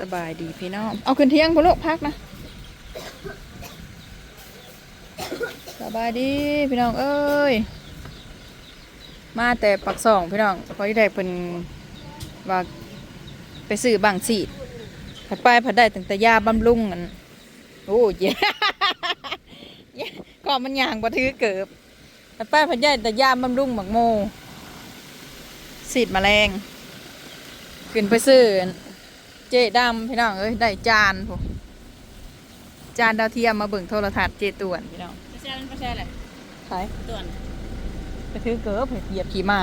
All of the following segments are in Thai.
สบายดีพี่น้อง เอาขึ้นเที่ยงพอลูกพักนะ สบายดีพี่น้องเอ้ย มาแต่ปักสองพี่น้องพอที่ได้เป็นว่าไปซื้อบางสีผัดไปผัดได้ตั้งแต่ยาบำรุงอันโอ้ยเย้ก็มันยางบ่ถือเกิบผัดไปผัดได้แต่ยาบำรุงหมักโมสีดแมลงขึ้นไปซื้อ เจ๊ดำพี่น้องเอ้ยได้จานพวกจานดาวเทียมมาเบิ่งโทรทัศน์เจต่วนพี่น้องไม่ใช่ไม่ใช่เลยขายต่วนไปถือเกิบเหยียบขี่ม้า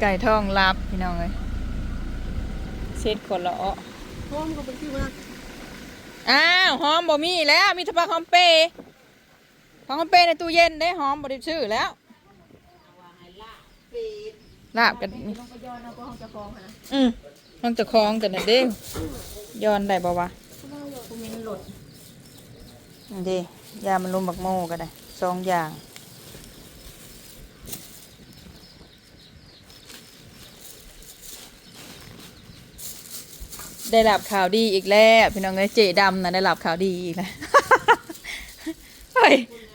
ไก่ทองรับพี่น้องเลยเช็ดคนละอ้อพร้อมก็เป็นที่ว่าอ้าวหอมบ่มีแล้วมีแตะปาหอมเปย์ผักหอมเปย์ในตู้เย็นได้หอมบ่ได้ซื้อแล้ว ลาบกันนี่ลงไปย้อนเอาก็ห้องจะคลองนะอืมต้องจะคล้องกันนะเด้ย้อนได้บ่วะกูมีหลดนี่เด้ยามันลุมบักโมก็ได้สองอย่างได้รับข่าวดีอีกแล้วพี่น้องเอ้ยเจดำนะได้รับข่าวดีอีกแล้ว เฮ้ย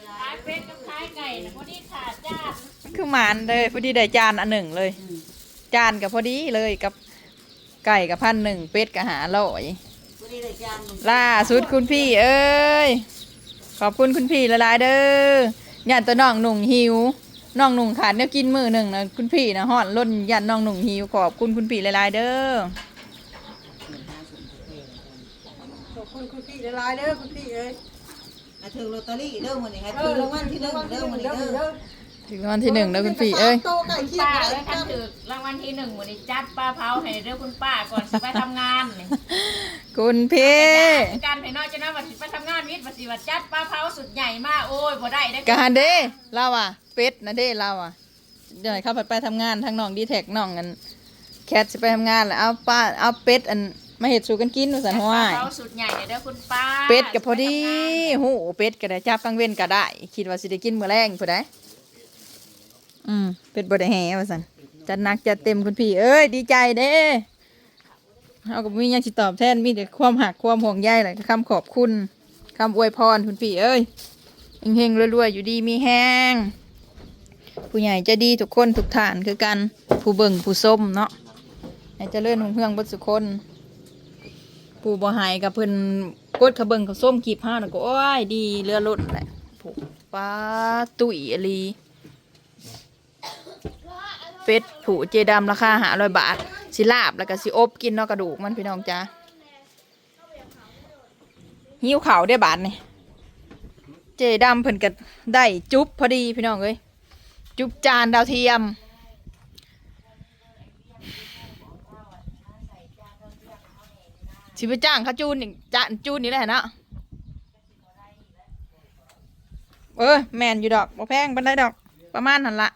ขายเป็ดกับขายไก่นะพอดีขาดจ้า คือ หมานเลยพอดีได้จานอันหนึ่งเลย จานกับพอดีเลยกับไก่กับพันหนึ่งเป็ดกับหาร้อยพอดีเลยจานล่าสุดคุณพี่ เอ้ยขอบคุณคุณพี่ละลายๆเด้อยันตัวน้องหนุ่งหิวน้องหนุ่งขาดเนี่ยกินมือหนึ่งนะคุณพี่นะห่อนล้นยันน้องหนุ่งหิวขอบคุณคุณพี่ละลายๆเด้อขอบคุณคุณพี่หลายๆเด้อคุณพี่เอ้ยให้ถือลอตเตอรี่เด้อมื้อนี้ให้ถือรางวัลที่หนึ่งเด้อมื้อนี้เด้อ ถึงวันที่หนึ่งแล้วคุณพี่เอ้ย โตไก่เคียงป้าก็ได้เลยคันถือรางวัลที่หนึ่งวันนี้จัดปลาเผาให้เด้อคุณป้าก่อนสิไปทำงานนี่คุณพี่ การให้น้อยจะน้อยว่าสิไปทำงานวิทย์ว่าสิว่าจัดปลาเผาสุดใหญ่มากโอ้ยบ่ได้ได้กาเด้เราอะเป็ดนะเด้เราอะเดี๋ยวให้เข้าไปไปทำงานทางน้องดีแท็กน้องกัน แคทจะไปทำงานแล้วเอาป้าเอาเป็ดอันมาเห็ดสู่กันกินว่าสันปห้วลาย เผาสุดใหญ่เด้อคุณป้าเป็ดกับพอดีหูเป็ดก็ได้จับกลางเว้นก็ได้ คิดว่าสิได้กินมื้อแรงผู้ใด อืมเป็ดบดแห่ว่าซั่นจัดหนักจัดเต็มคุณพี่ เอ้ยดีใจเด้เอาก็บ่มีหยังสิตอบแทนมีแต่ความหักความห่วงใยแหละคำขอบคุณคำอวยพรคุณพี่เอ้ยเฮงๆรวยๆอยู่ดีมีแห้งผู้ใหญ่จะดีทุกคนทุกฐานคือกันผู้เบิ่งผู้ส้มเนาะให้เจริญรุ่งเรืองบดสุคนปู่บ่หายกับเพิ่นกดขเบิ่งเขาส้มกีบห้าแล้วก็โอ้ยดีเรือล้นแหละผูป้าตุ๋ยอลี เป็ดผูเจดำราคาหาร้อยบาท สิลาบแล้วก็สิอบกินเนอกกระดูกมันพี่น้องจ้าหิ้วเข่าได้บาทนี่เจดำเพิ่นก็ได้จุ๊บพอดีพี่น้องเอ้ยจุ๊บจานดาวเทียมสิไปจ้างเขาจูนจางจูนนี่แหละนะเออแมนอยู่ดอกบ่แพงปานใดดอก ประมาณนั่นละ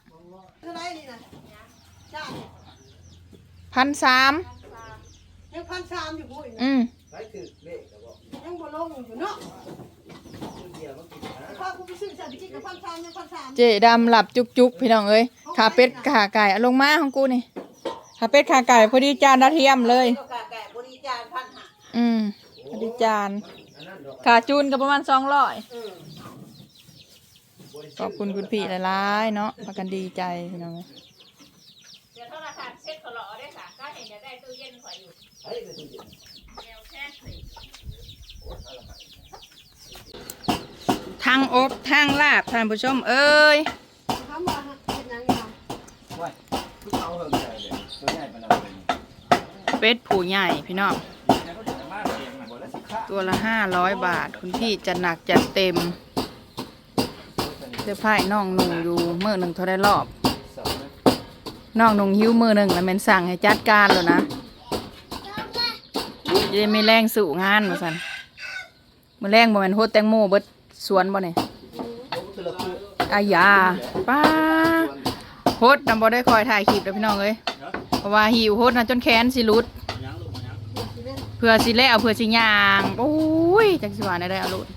เท่าไหร่นี่นะจ้า พันสามยังพันสามอยู่บ่อีกนะอืมยังบ่ลงอยู่เนาะพากูไปซื้อสัตว์กินกับพันสามยังพันสามเจดำหลับจุกจุกๆพี่น้องเอ้ยขาเป็ดขาไก่เอาลงมาของกูนี่ขาเป็ดขาไก่พอดีจานดาวเทียมเลยก็กะแก่บริจาคพันห้าอืมพอดีจานขาจูนก็ประมาณสองร้อยเออขอบคุณคุณพี่หลายๆเนาะพากันดีใจพี่น้อง อรอได้ค่ะก็เห็นจะได้ตู้เย็นข่อยอยู่แนวแค่สิทางอบทางลาบท่านผู้ชมเอ้ยถามว่าเป็นยังไงครับว่าคือเขาเฮิงใหญ่เลยตัวใหญ่มันเอาเลยเป็ดผูใหญ่พี่น้องแล้วก็จะมาเรียงหน่อยบ่แล้วสิค่าตัวละห้าร้อยบาท คุณพี่จัดหนักจัดเต็มเสื้อผ้าน้องนุ่งอยู่มือหนึ่งเท่าได้รอบสองนะ น้องนงหิ้วมือหนึ่งแล้วแมันสั่งให้จัดการแล้วนะจะได้ไม่แรงสู่งานมาสันมือแรงบ่แมันโฮดแตงโมเบิดสวนบ่เนี่ยอายาป้าโฮดนำบ่ได้คอยถ่ายคลิปแล้วพี่น้องเอ้ยเพราะว่าหิวโฮดนะจนแขนสิหลุดเพื่อสิแล้วเพื่อสิย่างโอ้ยจักสิว่าได้ได้เอาลุด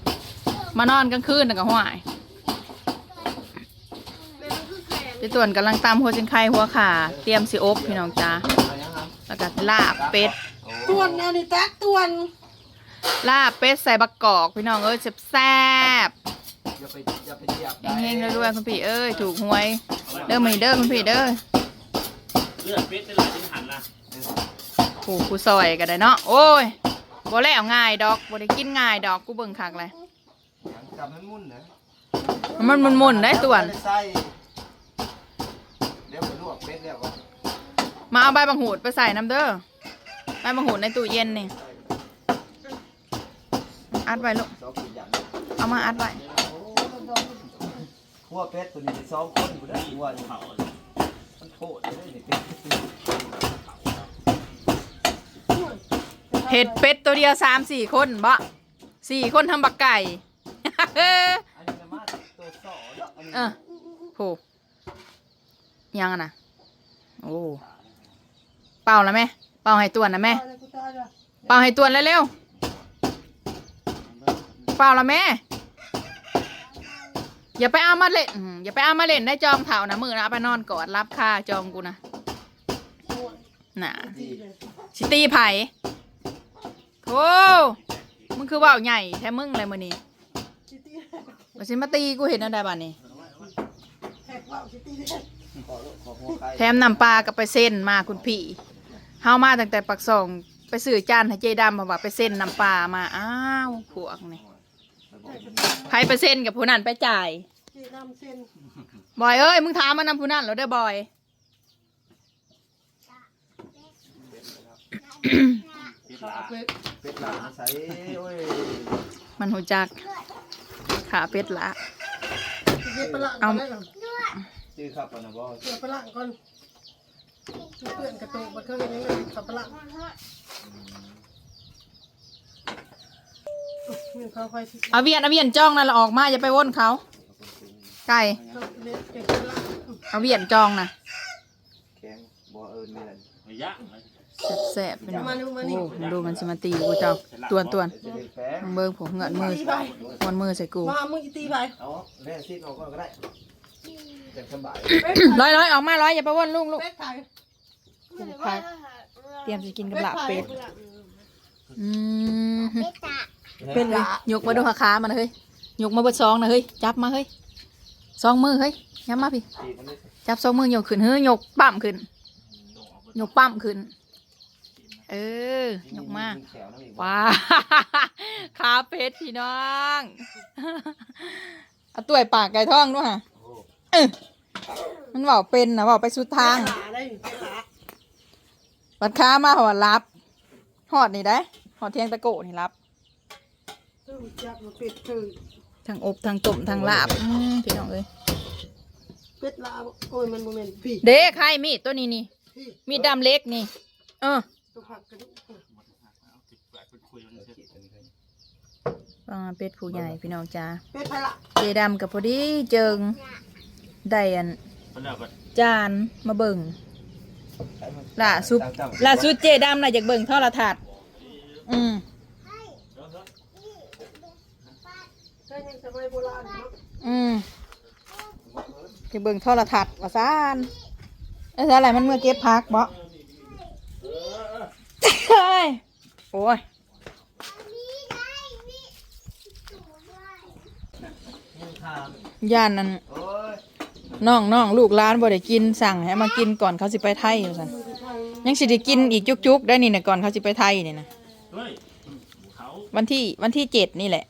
มานอนกลางคืนน่ะก็ห่วยเจะต่วนกำลังตามหัวเชนไข่หัวขาเตรียมสิอบพี่น้องจ้ายังแล้วก็ลาบเป็ดตวนแนวนี้ตักตวน ลาบเป็ดใส่บักกอกพี่น้องเอ้ยแซ่บอย่าไปอย่าไปเหยียบๆเฮงๆรวยๆคุณพี่เอ้ยถูกหวย เด้อมานี่เด้อคุณพี่เด้อเลือดเป็ดได้หลายที่หันนะผูกกูซอยกันได้เนาะโอ้ยบ่แล้วง่ายดอกบ่ได้กินง่ายดอกกูเบิ่งคักเลยจับมันมุ่นนะมันมุนๆได้ตัวน ใส่เดี๋ยวไปลวกเป็ด แล้วก็มาเอาใบบังหูดไปใส่น้ำเด้อใบบังหูดในตู้เย็นนี่อัดไว้ลูกสองขีดอย่างเอามาอัดไว้ขั้วเป็ดตัวนี้สองคนอยู่ได้หัวอยู่เผามันโคตรเลยนี่เป็ดเห็ดเป็ดตัวเดียวสามสี่คนบ่สี่คนทำบักไก่ อันนี้นะมาตัวสอเนาะอันนี้ เออโหยังอะนะ โอ้ เป่าแล้วแม่ เป่าให้ตัวนนะแม่ เป่าให้ตัวนเร็วๆเป่าแล้วแม่ อย่าไปเอามาเล่นอืมอย่าไปเอามาเล่นได้จองเผานะมือนะเอาไปนอนกอดรับค่าจองกูนะน่ะสิตีไผ่โธ่มึงคือว่าวใหญ่แท้มึงเลยมือนี้มาสิมาตีกูเห็นอะไรบ้านี่ ขอขอหัวไข่แถมน้ำปลากับไปเส้นมาคุณพี่เฮามาตั้งแต่ปักซอง ไปซื้อจานให้เจดำมาว่าไปเส้นน้ำปลามาอ้าวพวกนี่ใครไปเส้นกับผู้นั้นไปจ่ายจีนำเส้นบอยเอ้ยมึงถามมานำผู้นั้นเหรอเด้อบอย เป็ดหลาเป็ดเป็ดหลานใส่โอ้ยมันหูจักขาเป็ดละเย็บปลาก่อนได้หรอ ชื่อครับปะนะบอสเย็บปลาก่อนเพื่อนกระตุกมาเครื่องนี้ขับปลามีเขาคอยที่เอาเวียนเอาเวียนจ้องนั่นละออกมาอย่าไปวนเขาไก่เขาเล็กเก่งปลาเอาเวียนจองนะแข็งบอเอิญนี่แหละไม่ยะแสบๆไปหน่อยมาดูมาโอ้นี่ดูมันสิมาตีกูเจ้าตวนตวนจะได้แฝงมึงเบิ่งผมเหงือนมือวนมือใส่กูมามึงอีตีไปเอาแม่ซีดออกก่อนก็ได้ จะสบายเป็ดร้อยร้อยออกมาร้อยอย่าไปวนลูกลูก เป็ดไทยพักเตรียมจะกินกับลาบเป็ด อืมเป็นเลยยกมาดูขาๆมันเฮ้ยยกมาเบิดซองนะเฮ้ย จับมาเฮ้ยซองมือเฮ้ยย้ำมาพี่จีบมันเลยจับซองมือยกขึ้นเฮ้ยยกปั๊มขึ้นยกปั๊มขึ้น เออยกมาแขวน้ำอีกว้าขาเป็ดพี่น้อง เอาตัวไอ้ปากไก่ท่องด้วยฮะโอ้เออมันเว่าเป็นนะเว่าไปสุดทาง ขาได้เป็ดขาบัดค้ามาหอดรับหอดนี่ได้หอดเทียงตะโกนี่รับ ตึ้งจับเป็ดคือทั้งอบทั้งต้มทั้งลาบอืมพี่น้องเอ้ยเป็ดลาโอ้ยมันโมเมนต์พี่เด้ใครมีดตัวนี้นี่ พี่มีดดำเล็กนี่ เออตัวผักกระดูกเอาติดแปะเป็นคุยมันเสร็จอ่าเป็ดผู้ใหญ่พี่น้องจ้าเป็ดไทยละ เจดำกับพอดีเจิง ได้อันมันแล้วก็จานมาเบิ่งล่าสุดล่าสุดเจดำน่ะอยากเบิ่งโทรทัศน์อืมใช่ยังสมัยโบราณเนาะอืมไปเบิ่งโทรทัศน์ว่าซานแล้วอะไรมันเมื่อเก็บพักบ่เฮ้ยโอ้ยย่านนั้นโอ้ย น้องน้องลูกร้านบ่ได้กินสั่งให้มากินก่อนเขาสิไปไทยว่าซั่นยังสิได้กินอีกจุกๆได้นี่นะก่อนเขาสิไปไทยนี่นะเฮ้ยเขาวันที่วันที่เจ็ดนี่แหละ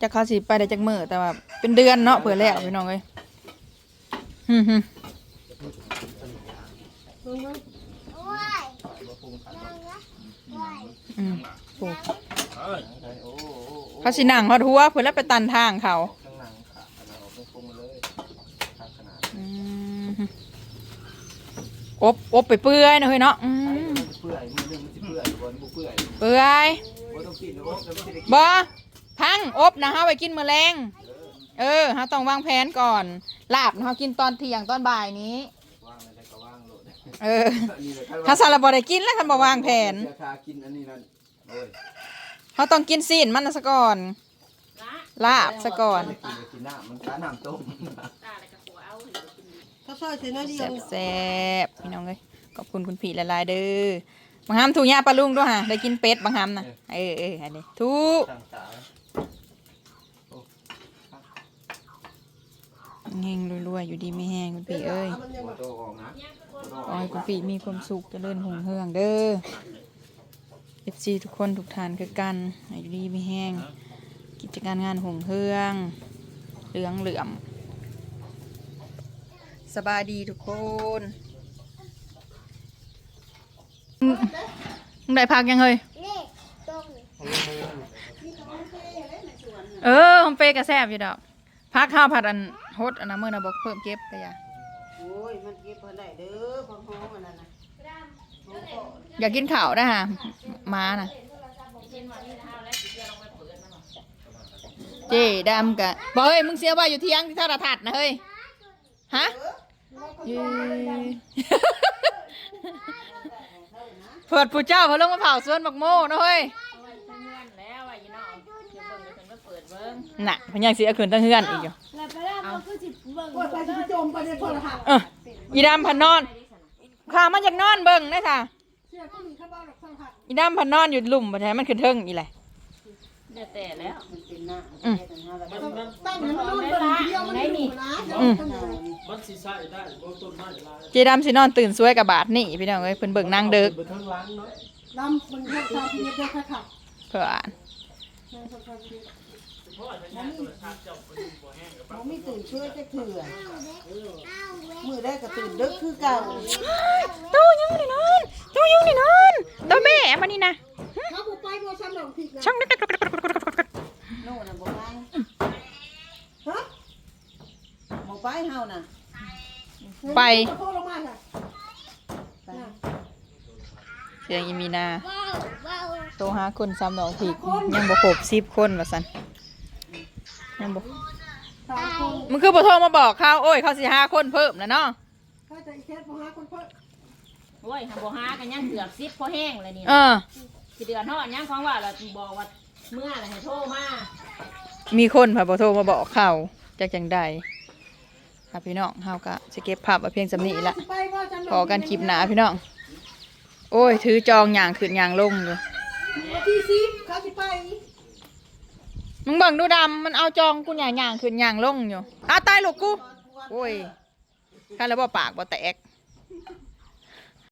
จะเขาสิไปได้จักมื้อแต่ว่าเป็นเดือนเนาะเผื่อแล้วพี่น้องเอ้ยฮึ่มๆอืมโอ้เฮ้ยโอ้โหเขาสินั่งฮอดหัวเผื่อแล้วไปตันทางเขาข้างหลังขาขนาดออกตรงๆเลยขาขนาด อืม อบอบไปเปื่อยนะเฮ้ยเนาะอืมเปื่อยมือนึงมันจะเปื่อยบนบุเปื่อยเปื่อยบนต้องกินนะบนจะไม่ได้กินบ่พังอบนะเฮาไปกินมื้อแรงเออเฮาต้องวางแผนก่อนลาบนะเฮากินตอนเที่ยงตอนบ่ายนี้ว่างอะไรก็ว่างโหลดเออนี่แหละถ้าสารบ่ได้กินแล้วคันบ่วางแผนราคากินอันนี้นั่นโอ้ยเฮาต้องกินซีนมันน่ะซะก่อนลาบซะก่อนกินไปกินน้ำมันขาน้ำต้มตาอะไรกับหัวเอาให้ กินไผเขาซอยเสร็จน้อยเดียแซ่วบแซ่บๆพี่น้องเลยขอบคุณคุณพี่หลายๆเด้อบางหามถูกยาปลาลุงด้วยฮะได้กินเป็ดบางหามนะเออเอออันนี้ทุกต่างตาเฮงรวยๆอยู่ดีไม่แห้งคุณพี่เอ้ยมันยังหัวโตออกนะขอให้คุณพี่มีความสุขเจริญหุ่งเฮืองเด้อเอฟซีทุกคนทุกทานคือกันให้อยู่ดีไม่แห้งกิจการงานหุ่งเฮืองเหลืองเหลื่อม สบายดีทุกคนมึงมึงได้พักยังเฮ้ยเออผมเปย์กระแซบอยู่ดอกพักข้าวผัดอันฮดอันนั้นเมื่อนะบอกเพิ่มเก็บไปอย่าโอ้ยมันเก็บเพิ่นได้เด้อพอห้องอันนั้นน่ะอยากกินข้าวนะฮะมาน่ะเจดำกะบอกเฮ้ยมึงเสียว่าอยู่เที่ยงที่ท่าระทัดนะเฮ้ยฮะเย้เปิดผู้เจ้าเขาลงมาเผาสวนบักโม่นะเฮ้ยเอาไว้ทั้งเงื่อนแล้วว่าอยู่เนาะเดี๋ยวเบิ่งเดี๋ยวเพิ่นมาเปิดเบิ่งน่ะเพันยังเสียคืนตั้งเฮือนอีกอยู่โอ้ยไปสิจมไปในโทรศัพท์เอออีดำพันนอนข้ามันอยากนอนเบิ่งนะค่ะเชื่อก็มีข้าวบ้านหรอกโทรศัพท์อีดำพันนอนอยู่หลุมบ่ใช่มันขึ้นเทิงอีแหละเดี๋ยวแต่แล้วมั นเป็นหน้าอืมตั้งให้มันนอนเบิ่งเดียวมันอยู่นะอืมมันสิใช้ได้บ่ต้นไม้ลายเจดำสินอนตื่นสวยกับบาทนี่พี่น้องเอ้ยเพิ่นเบิ่งนางเด็กไปทางหล้างเนาะดำมันแค่ตาที่เดียวแค่ขับเพื่ออ่านเพราะว่าจะใช้โทรศัพท์เจ้าบ่ดูบ่แห้งกับเขาไม่ตื่นช่วยจะเถื่อมือได้ก็ตื่นดึกคือเก่าตู้ยังนี่นอนตู้ยังนี่นอนตู้แม่มานี่นะเขาบุไปบ่ซ้ำดอกผิดนะช่างนึก โน่นน่ะบ่ไปฮะบ่ไปเฮาน่ะไปโทรลงมาค่ะเสียงอีมีนา โตหาคนซ้ำดอกผิดยังบ่ครบ10คนว่าซั่นยังบ่สามคนมึงคือบ่โทรมาบอกเขาโอ้ย เขาสิหาคนเพิ่มแล้วเนาะถ้าจะอีแค่บ่หาคนเพิ่นโอ้ยหาบ่หากันยังเกือบ10พอแห้งเลยนี่เออสิเดือนฮอดยังของว่าเราบอกว่า เมื่อน่ะให้โทรมามีคนพาบ่โทรมาบอกเขาจากจังใดค่ะพี่น้องเฮาก็สิเก็บภาพไว้เพียงสำนี้ละไปบ่ซ้ำดพอกันคลิปหน้าพี่น้อง โอ้ย ถือจองอย่างขึ้นอย่างลงอยู่วันที่สิบเขาสิไปมึงเบิ่งดูดำมันเอาจองกูอย่างอย่างขึ้นอย่างลงอยู่อ้าวตายลูกกู โอ้ยข้าแล้วบ่ปากบ่แตก